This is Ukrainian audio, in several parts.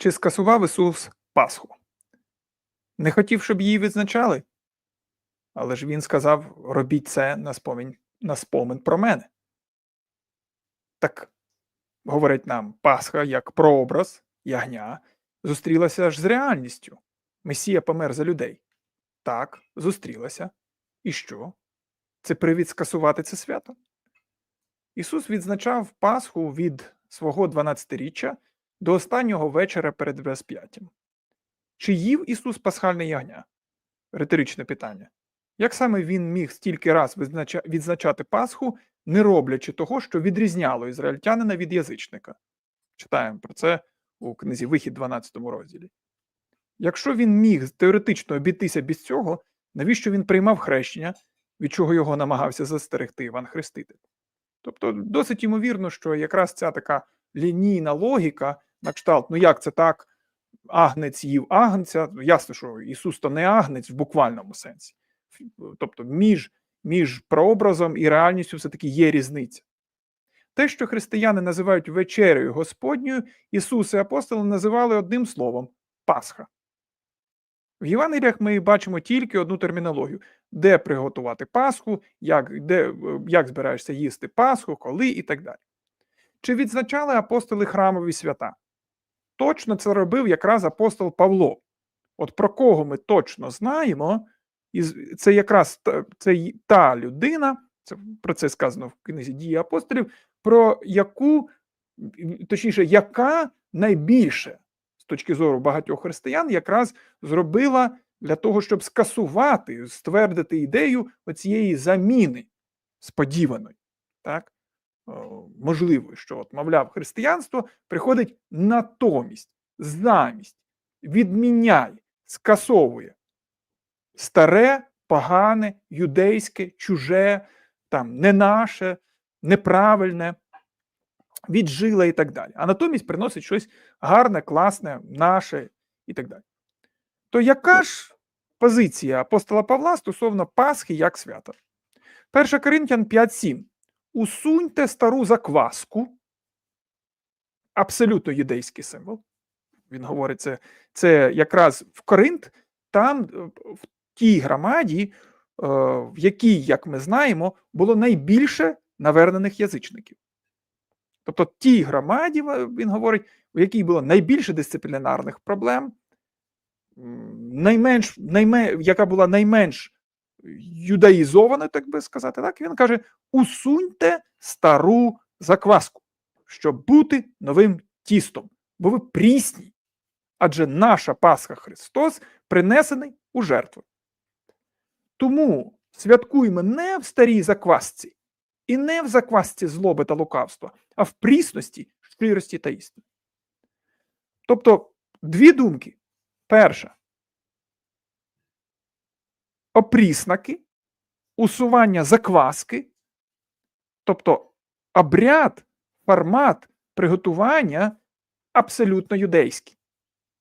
Чи скасував Ісус Пасху? Не хотів, щоб її відзначали? Але ж він сказав: робіть це на спомін, на спомин про мене. Так, говорить нам, Пасха як прообраз ягня зустрілася ж з реальністю. Месія помер за людей. Так, зустрілася. І що? Це привід скасувати це свято? Ісус відзначав Пасху від свого 12-річчя до останнього вечора перед розп'яттям. Чи їв Ісус пасхальне ягня? Риторичне питання. Як саме він міг стільки раз відзначати Пасху, не роблячи того, що відрізняло ізраїльтянина від язичника? Читаємо про це у книзі Вихід 12 розділі. Якщо він міг теоретично обійтися без цього, навіщо він приймав хрещення, від чого його намагався застерегти Іван Хреститель? Тобто, досить ймовірно, що якраз ця така лінійна логіка, на кшталт, ну як це так, агнець їв агнця, ясно, що Ісус то не агнець в буквальному сенсі. Тобто, між, між прообразом і реальністю все-таки є різниця. Те, що християни називають вечерею Господньою, Ісус і апостоли називали одним словом Пасха. В Євангеліях ми бачимо тільки одну термінологію: де приготувати Пасху, як, де, е, як збираєшся їсти Пасху, коли і так далі. Чи відзначали апостоли храмові свята? Точно це робив якраз апостол Павло. От про кого ми точно знаємо, і це якраз це та людина, це про це сказано в книзі дії апостолів, про яку, точніше, яка найбільше з точки зору багатьох християн якраз зробила для того, щоб скасувати, ствердити ідею оцієї заміни сподіваної. Так? О, можливо, що, от, мовляв, християнство приходить натомість, замість, відміняє, скасовує старе, погане, юдейське, чуже, там, не наше, неправильне, віджиле і так далі. А натомість приносить щось гарне, класне, наше і так далі. То яка ж позиція апостола Павла стосовно Пасхи як свята? 1 Коринтян 5.7. Усуньте стару закваску, абсолютно юдейський символ. Він говорить, це, це якраз в Коринт, там е, в тій громаді, е, в якій, як ми знаємо, було найбільше навернених язичників. Тобто тій громаді, він говорить, в якій було найбільше дисциплінарних проблем, найменш, найме, яка була найменш юдаїзована, так би сказати, так, він каже: усуньте стару закваску, щоб бути новим тістом, бо ви прісні. Адже наша Пасха Христос принесений у жертву. Тому святкуємо не в старій заквасці і не в заквасці злоби та лукавства, а в прісності, щирості та істини. Тобто дві думки. Перша опріснаки, усування закваски, тобто обряд, формат приготування абсолютно юдейський.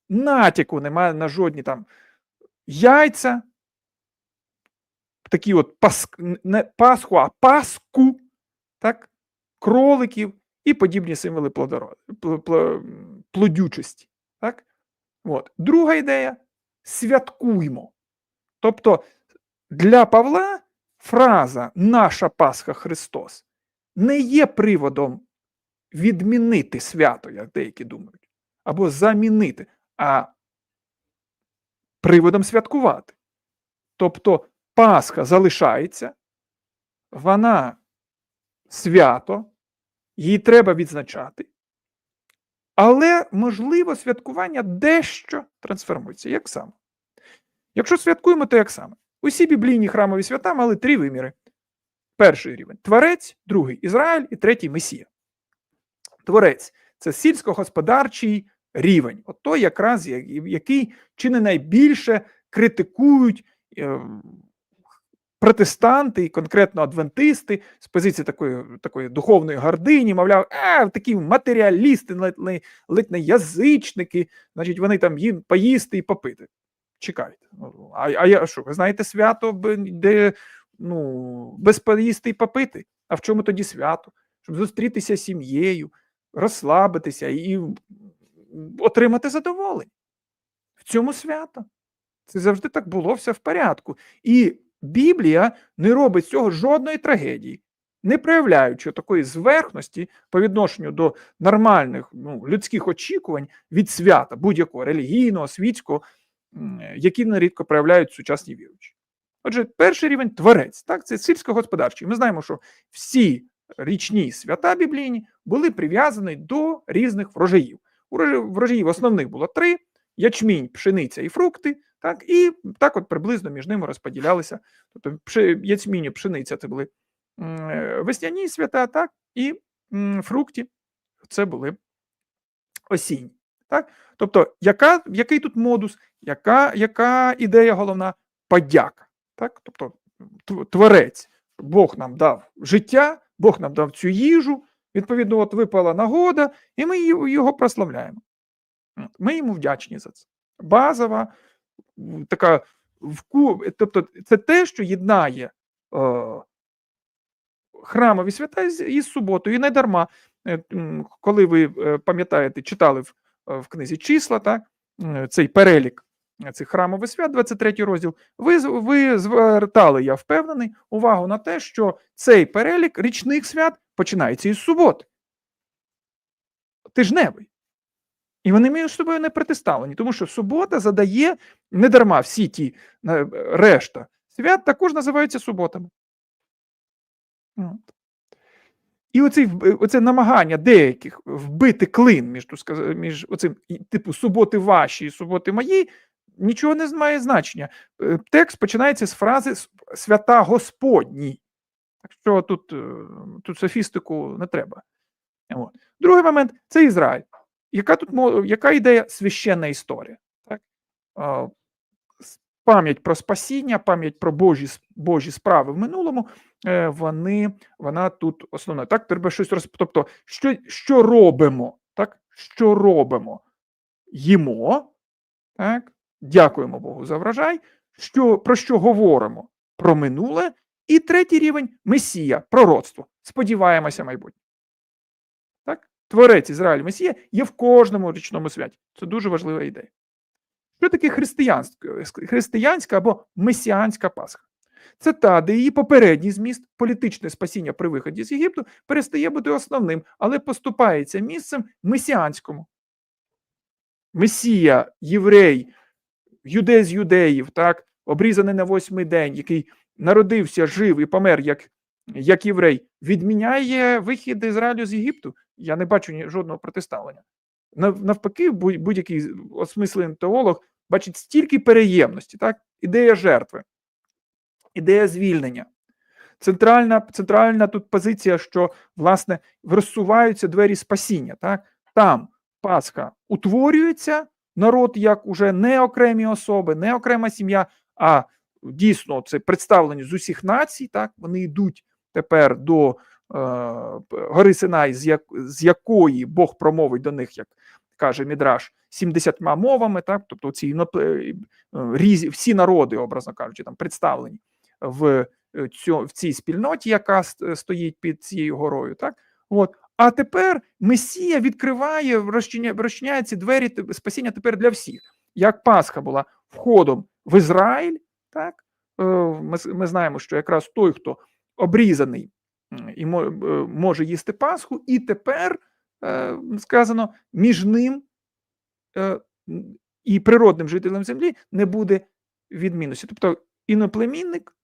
Натяку немає на жодні там яйця, такі от пас, не пасху, а паску, так, кроликів і подібні символи плодючості. Так? От. Друга ідея святкуймо. Тобто для Павла фраза Наша Пасха Христос не є приводом відмінити свято, як деякі думають, або замінити, а приводом святкувати. Тобто Пасха залишається, вона свято, її треба відзначати. Але, можливо, святкування дещо трансформується. Як саме? Якщо святкуємо, то як саме? Усі біблійні храмові свята мали три виміри: перший рівень творець, другий Ізраїль і третій Месія. Творець це сільськогосподарчий рівень, от той, якраз який чи не найбільше критикують е, протестанти конкретно адвентисти з позиції такої, такої духовної гордині, мовляв, а, такі матеріалісти, ледь не язичники, значить, вони там їм поїсти і попити. Чекайте. Ну, А, а я що, ви знаєте свято, де ну, без поїсти і попити? А в чому тоді свято? Щоб зустрітися з сім'єю, розслабитися і отримати задоволення. В цьому свято. Це завжди так було, все в порядку. І Біблія не робить з цього жодної трагедії, не проявляючи такої зверхності по відношенню до нормальних ну, людських очікувань від свята, будь-якого релігійного, світського, які нерідко проявляють сучасні віруючі. Отже, перший рівень творець, так, це сільськогосподарчий. Ми знаємо, що всі річні свята біблійні були прив'язані до різних врожаїв. Врожаїв основних було три: ячмінь, пшениця і фрукти. Так, і так от приблизно між ними розподілялися. Тобто ячмінь пшениця це були е, весняні свята, так, і м, фрукті це були осінні. Так? Тобто, яка, який тут модус, яка, яка ідея головна? Подяка. Так? Тобто, творець, Бог нам дав життя, Бог нам дав цю їжу, відповідно, от випала нагода, і ми його прославляємо. Ми йому вдячні за це. Базова, така вку... тобто, це те, що єднає е, храмові свята з- із суботою. І не дарма, е, коли ви е, пам'ятаєте, читали в, в книзі числа, так, цей перелік е, цих храмових свят, 23 розділ, ви, ви звертали, я впевнений, увагу на те, що цей перелік річних свят починається із суботи. Тижневий. І вони між собою не протиставлені, тому що субота задає недарма всі ті е, решта свят також називаються суботами. От. І оцей, оце намагання деяких вбити клин між, між оцим, типу, суботи ваші і суботи мої, нічого не має значення. Е, Текст починається з фрази свята Господні. Так що тут, е, тут софістику не треба. От. Другий момент це Ізраїль. Яка тут яка ідея священна історія? Так? Пам'ять про спасіння, пам'ять про Божі, Божі справи в минулому, е, вони, вона тут основна. Так, треба щось роз... Тобто, що, що робимо? Так? Що робимо? Їмо, так? дякуємо Богу за врожай. Що, про що говоримо? Про минуле. І третій рівень Месія, пророцтво. Сподіваємося майбутнє. Так? Творець Ізраїль Месія є в кожному річному святі. Це дуже важлива ідея. Що таке християнська, або месіанська Пасха? Це та, де її попередній зміст, політичне спасіння при виході з Єгипту, перестає бути основним, але поступається місцем месіанському. Месія, єврей, юдей з юдеїв, так, обрізаний на восьмий день, який народився, жив і помер як, як єврей, відміняє вихід Ізраїлю з Єгипту. Я не бачу жодного протиставлення. Навпаки, будь-який осмислений теолог бачить стільки переємності, так? ідея жертви, ідея звільнення. Центральна, центральна тут позиція, що власне розсуваються двері спасіння. Так? Там Пасха утворюється, народ як уже не окремі особи, не окрема сім'я, а дійсно це представлені з усіх націй. Так? Вони йдуть тепер до е, гори Синай, з, як, з якої Бог промовить до них, як каже Мідраш, 70 мовами, так? тобто ці іноп- е, всі народи, образно кажучи, там представлені в, е, цьо, в цій спільноті, яка стоїть під цією горою. Так? От. А тепер Месія відкриває, розчиняє, розчиняє ці двері спасіння тепер для всіх. Як Пасха була входом в Ізраїль, так? е, Ми, ми знаємо, що якраз той, хто обрізаний і е, може їсти Пасху, і тепер е, сказано, між ним е, і природним жителем землі не буде відмінності. Тобто іноплемінник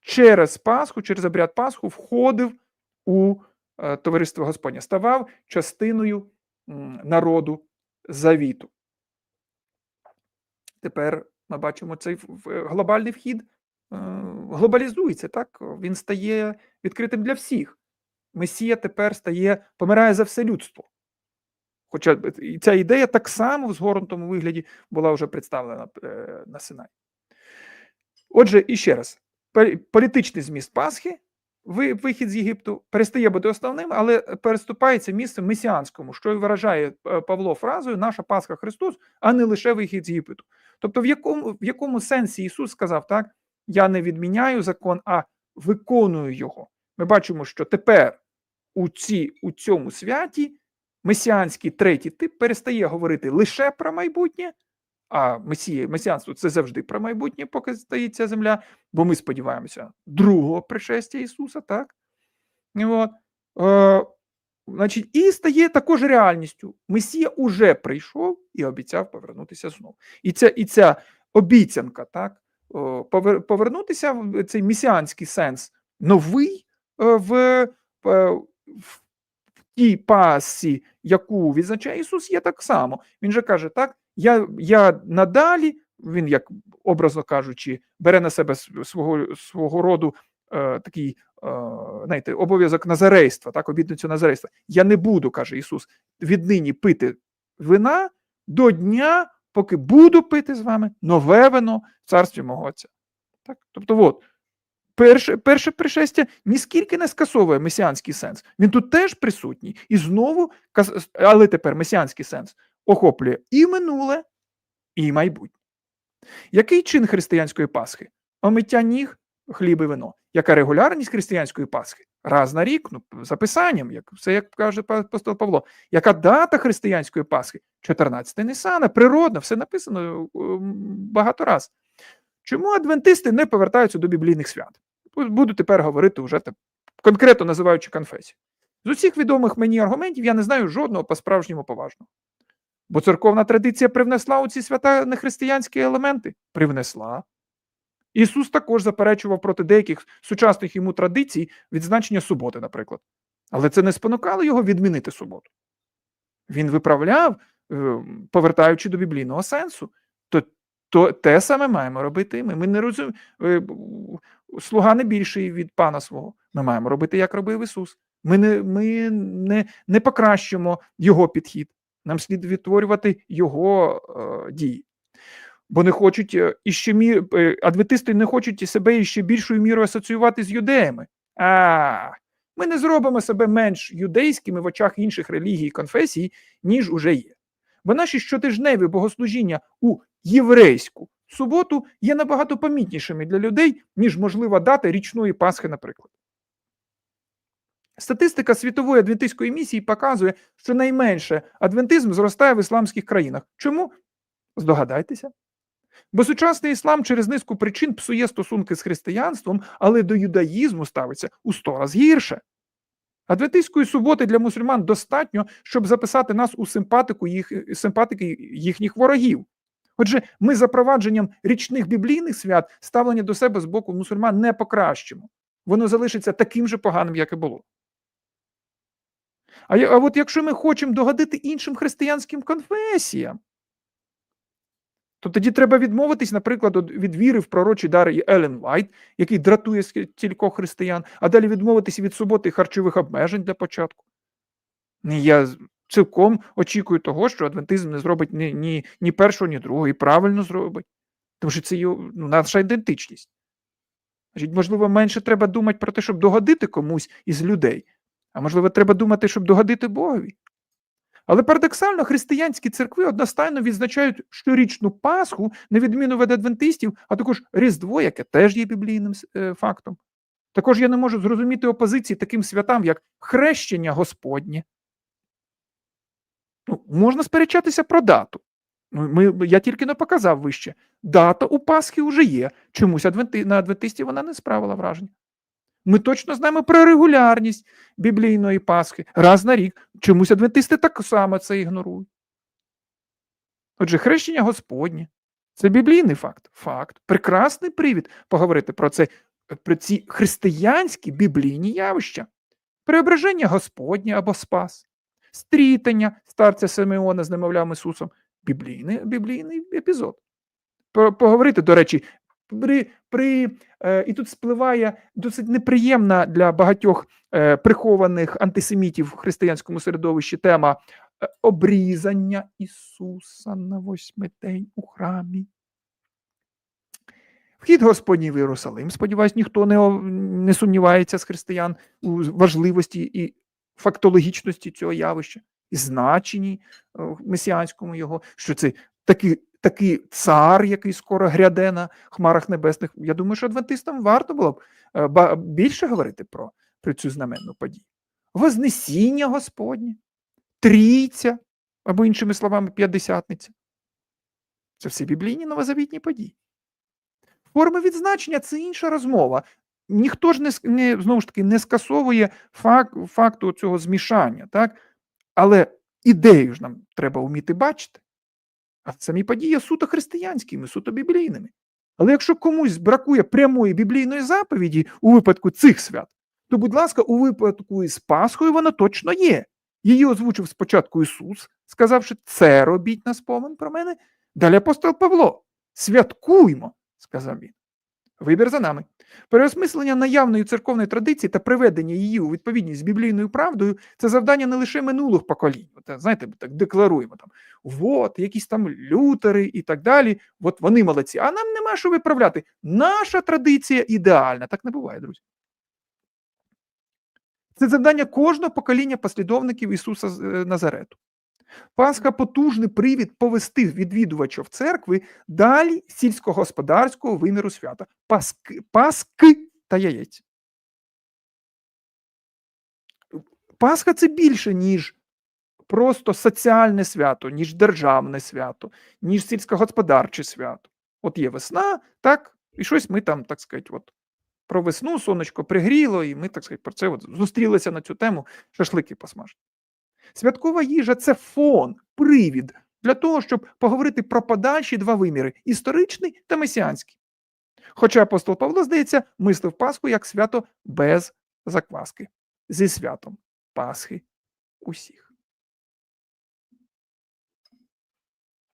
через Пасху, через обряд Пасху входив у е, товариство Господнє, ставав частиною народу завіту. Тепер ми бачимо цей глобальний вхід е, глобалізується, так? Він стає відкритим для всіх. Месія тепер стає, помирає за все людство. Хоча ця ідея так само в згорнутому вигляді була вже представлена е, на Синаї. Отже, і ще раз, політичний зміст Пасхи, вихід з Єгипту перестає бути основним, але переступається місцем месіанському, що і виражає е, Павло фразою наша Пасха Христос, а не лише вихід з Єгипту. Тобто, в якому, в якому сенсі Ісус сказав так: я не відміняю закон, а виконую його. Ми бачимо, що тепер у, ці, у цьому святі месіанський третій тип перестає говорити лише про майбутнє, а месія, месіанство це завжди про майбутнє, поки стається земля, бо ми сподіваємося другого пришестя Ісуса, так? От. Е, значить, і стає також реальністю. Месія уже прийшов і обіцяв повернутися знову. І ця, і ця обіцянка, так, повер- повернутися цей месіанський сенс новий е, в, е, в тій пасі, яку відзначає Ісус, є так само. Він же каже, так, я, я надалі, він, як образно кажучи, бере на себе свого, свого роду е, такий е, знаєте, обов'язок назарейства, так, обітницю назарейства. Я не буду, каже Ісус, віднині пити вина до дня, поки буду пити з вами нове вино в царстві мого Отця. Так? Тобто, от, перше, перше пришестя ніскільки не скасовує месіанський сенс. Він тут теж присутній. І знову, але тепер месіанський сенс охоплює і минуле, і майбутнє. Який чин християнської Пасхи? Омиття ніг, хліб і вино. Яка регулярність християнської Пасхи? Раз на рік, ну, за писанням, як, все як каже апостол Павло. Яка дата християнської Пасхи? 14 Нисана, природно, все написано ем, багато раз. Чому адвентисти не повертаються до біблійних свят? Буду тепер говорити вже те- конкретно називаючи конфесію. З усіх відомих мені аргументів я не знаю жодного по-справжньому поважного. Бо церковна традиція привнесла у ці свята нехристиянські елементи? Привнесла. Ісус також заперечував проти деяких сучасних йому традицій відзначення суботи, наприклад. Але це не спонукало його відмінити суботу. Він виправляв, е, повертаючи до біблійного сенсу. То, то те саме маємо робити ми. Ми не розуміємо. Слуга не більший від пана свого. Ми маємо робити, як робив Ісус. Ми не, ми не, не покращимо його підхід. Нам слід відтворювати його е, дії. Бо не хочуть е, іще мі... е, адвентисти не хочуть себе іще більшою мірою асоціювати з юдеями. А ми не зробимо себе менш юдейськими в очах інших релігій і конфесій, ніж уже є. Бо наші щотижневі богослужіння у єврейську суботу є набагато помітнішими для людей, ніж можлива дата річної Пасхи, наприклад. Статистика світової адвентистської місії показує, що найменше адвентизм зростає в ісламських країнах. Чому? Здогадайтеся. Бо сучасний іслам через низку причин псує стосунки з християнством, але до юдаїзму ставиться у сто раз гірше. Адвентистської суботи для мусульман достатньо, щоб записати нас у симпатику їх, симпатики їхніх ворогів. Отже, ми запровадженням річних біблійних свят ставлення до себе з боку мусульман не покращимо. Воно залишиться таким же поганим, як і було. А, а от якщо ми хочемо догодити іншим християнським конфесіям, то тоді треба відмовитись, наприклад, від віри в пророчі дари Елен Вайт, який дратує кількох християн, а далі відмовитись від суботи і харчових обмежень для початку. Я з- цілком очікую того, що адвентизм не зробить ні, ні, ні першого, ні другого, і правильно зробить. Тому що це його, ну, наша ідентичність. Можливо, менше треба думати про те, щоб догодити комусь із людей, а можливо, треба думати, щоб догодити Богові. Але парадоксально, християнські церкви одностайно відзначають щорічну Пасху, на відміну від адвентистів, а також Різдво, яке теж є біблійним е, фактом. Також я не можу зрозуміти опозиції таким святам, як хрещення Господнє. Ну, можна сперечатися про дату. Ну, Ми, я тільки не показав вище. Дата у Пасхи вже є. Чомусь адвенти, на адвентистів вона не справила враження. Ми точно знаємо про регулярність біблійної Пасхи раз на рік. Чомусь адвентисти так само це ігнорують. Отже, хрещення Господнє це біблійний факт. Факт. Прекрасний привід поговорити про це, про ці християнські біблійні явища. Преображення Господнє або Спас, стрітання старця Симеона з немовлям Ісусом. Біблійний, біблійний епізод. По- Поговорити, до речі, при, при, е, і тут спливає досить неприємна для багатьох е, прихованих антисемітів в християнському середовищі тема е, обрізання Ісуса на восьмий день у храмі. Вхід Господній в Єрусалим. Сподіваюсь, ніхто не, не сумнівається з християн у важливості і фактологічності цього явища, і значенні е, месіанському його, що це такий, такий цар, який скоро гряде на хмарах небесних. Я думаю, що адвентистам варто було б е, більше говорити про, про цю знаменну подію. Вознесіння Господнє. трійця, або іншими словами, п'ятдесятниця. Це всі біблійні новозавітні події. Форми відзначення це інша розмова. Ніхто ж не, не знову ж таки не скасовує факт, факту цього змішання, так? Але ідею ж нам треба вміти бачити. А самі події суто християнськими, суто біблійними. Але якщо комусь бракує прямої біблійної заповіді у випадку цих свят, то, будь ласка, у випадку із Пасхою вона точно є. Її озвучив спочатку Ісус, сказавши, це робіть на спомин про мене. Далі апостол Павло. Святкуймо, сказав він. Вибір за нами. Переосмислення наявної церковної традиції та приведення її у відповідність з біблійною правдою це завдання не лише минулих поколінь. От, знаєте, так декларуємо там, от, якісь там лютери і так далі. От вони молодці. А нам нема що виправляти. Наша традиція ідеальна. Так не буває, друзі. Це завдання кожного покоління послідовників Ісуса е, Назарету. Пасха потужний привід повести відвідувача в церкви далі сільськогосподарського виміру свята. Паски, паски та яєць. Пасха це більше, ніж просто соціальне свято, ніж державне свято, ніж сільськогосподарче свято. От є весна, так, і щось ми там, так сказати, от про весну сонечко пригріло, і ми, так сказати, про це от зустрілися на цю тему шашлики посмажити. Святкова їжа це фон, привід для того, щоб поговорити про подальші два виміри історичний та месіанський. Хоча апостол Павло, здається, мислив Пасху як свято без закваски, зі святом Пасхи усіх.